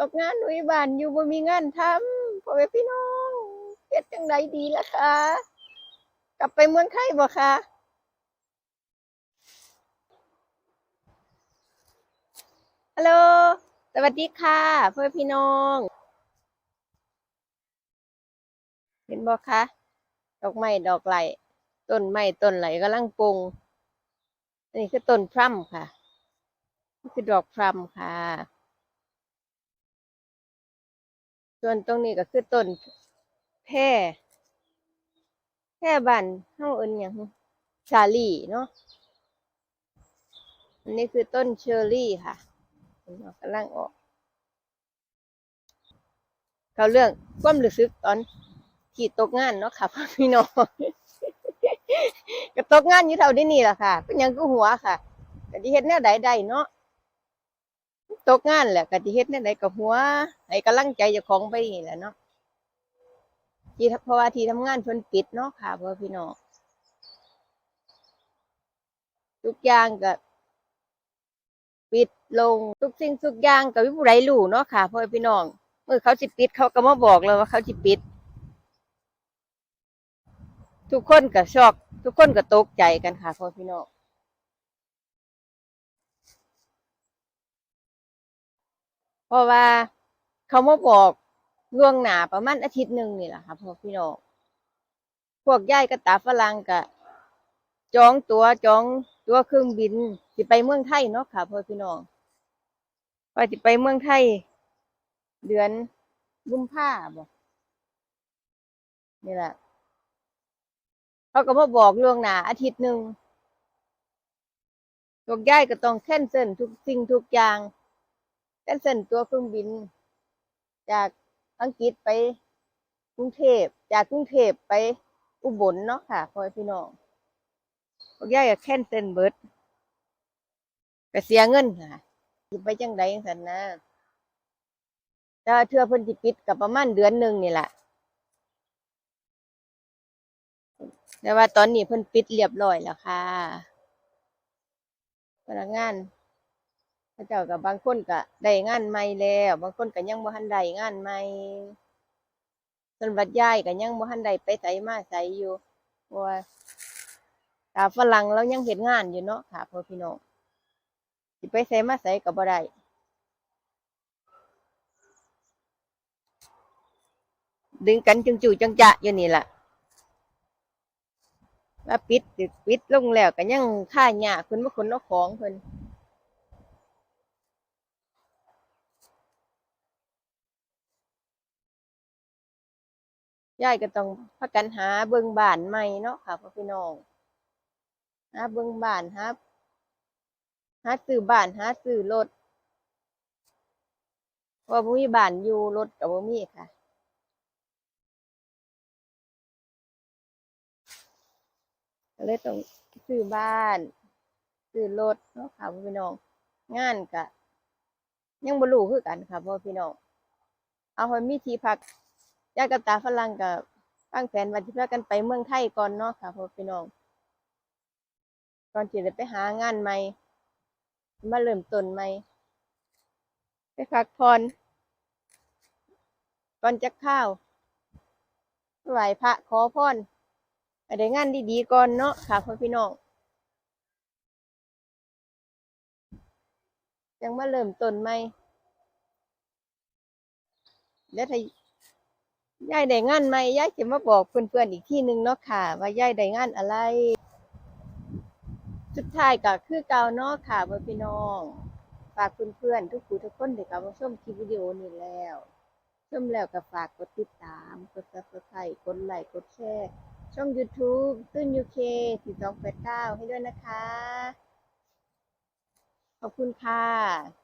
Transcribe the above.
ตกงานหนุ่ยบ้านอยู่บ่มีงานทำพ่อแม่พี่น้องเฮ็ดจังไดดีล่ะคะกลับไปเมืองไทยบ่คะฮัลโหลสวัสดีค่ะพ่อแม่พี่น้อง เห็นบ่คะดอกไม้ดอกไหลต้นไม้ต้นไหลกำลังปรุงอันนี้คือต้นพรัมค่ะนี่คือดอกพรัมค่ะ ส่วนตรงนี้ก็คือต้นแพร่แพร่บ้านเฮาเอิ้นหยังชาลี่เนาะอันนี้คือต้นเชอร์รี่ค่ะเห็นบ่กำลังออกเขาเรื่องความรู้สึกตอนที่ตกงานเนาะค่ะพ่อพี่น้องก็ตกงานอยู่เท่านี้นี่แหละค่ะเป็นยังก็หัวค่ะก็สิเฮ็ดแนวใดได้เนาะ ตกงานแหละก็สิเฮ็ดแนวใดก็หัวให้กำลังใจจ้าของไปนี่แหละเนาะที่เพราะว่าที่ทำงานเพิ่นปิดเนาะค่ะพ่อพี่น้องทุกอย่างก็ปิดลงทุกสิ่งทุกอย่างก็มีผู้ใดรู้เนาะค่ะพ่อพี่น้องเมื่อเขาสิปิดเขาก็มาบอกเลยว่าเขาสิปิด ทุกคนก็ช็อก ทุกคนก็ตกใจกันค่ะพ่อพี่น้อง เพราะว่าเขามาบอกล่วงหนาประมาณอาทิตย์หนึ่งนี่แหละค่ะพ่อพี่น้องพวกย่ายกระตาฝรั่งก็จองตัวจองตัวเครื่องบินสิไปเมืองไทยเนาะค่ะพ่อพี่น้องว่าสิไปเมืองไทย เดือนกุมภาบ่นี่แหละเขาก็มาบอกล่วงหนาอาทิตย์หนึ่งตกย้ายก็ต้องแค้นเซิลทุกสิ่งทุกอย่าง นเซิลตัวเครื่องบิน จากอังกฤษไปกรุงเทพจากกรุงเทพไปอุบลเนาะค่ะพ่อพี่น้องตกยายก็แคนเซิลเบิดก็เสียเงินค่ะสิไปจังใดจังซั่นนะแต่ว่าเทื่อเพิ่นสิปิดกับประมาณเดือนหนึ่งนี่แหละแต่ว่าตอนนี้เพิ่นปิดเรียบร้อยแล้วค่ะพนักงาน พระเจ้ากับบางคนก็ได้งานใหม่แล้ว บางคนก็ยังบ่ทันได้งานใหม่ส่วนบัดยายก็ยังบ่ทันได้ไปไสมาไสอยู่ว่าตาฝรั่งเรายังเฮ็ดงานอยู่เนาะค่ะพ่อพี่น้องสิไปไสมาไสก็บ่ได้ดึงกันจึงจู่จังจะอยู่นี่แหละว่าปิดปิดลงแล้วก็ยังค่าหยาคุณมาคนเอาของเพิ่น ยายก็ต้องพากันหาเบิ่งบ้านใหม่เนาะค่ะพ่อพี่น้องหาเบิ่งบ้านหาหาซื้อบ้านหาซื้อรถเพราะว่าบ่มีบ้านอยู่รถก็บ่มีค่ะก็เลยต้องซื้อบ้านซื้อรถเนาะค่ะพ่อพี่น้อง งานก็ยังบ่รู้คือกันค่ะพ่อพี่น้อง เอาให้มีที่พัก ยากับตาฝรั่งกับตั้งแผนว่าสิพากันไปเมืองไทยก่อนเนาะค่ะพ่อพี่น้องก่อนที่จะไปหางานใหม่ มาเริ่มต้นใหม่ ไปพักผ่อนก่อนจะข้าวไหวพระขอพรไปได้งานดีๆก่อนเนาะค่ะพ่อพี่น้องยังมาเริ่มต้นใหม่แล้วถ้า ยายได้งานใหมยายจะมาบอกเพื่อนๆอีกที่หนึ่งเนาะค่ะ ว่ายายได้งานอะไร สุดท้ายก็คือเก่าเนาะค่ะพ่อพี่น้องฝากเพื่อนๆทุกผู้ทุกคนเด็กกับมาชมคลิปวิดีโอนี้แล้วชมแล้วก็ฝากกดติดตาม กด subscribe กดไลค์กดแชร์ช่อง YouTube ตื้น UK 4289ให้ด้วยนะคะ ขอบคุณค่ะ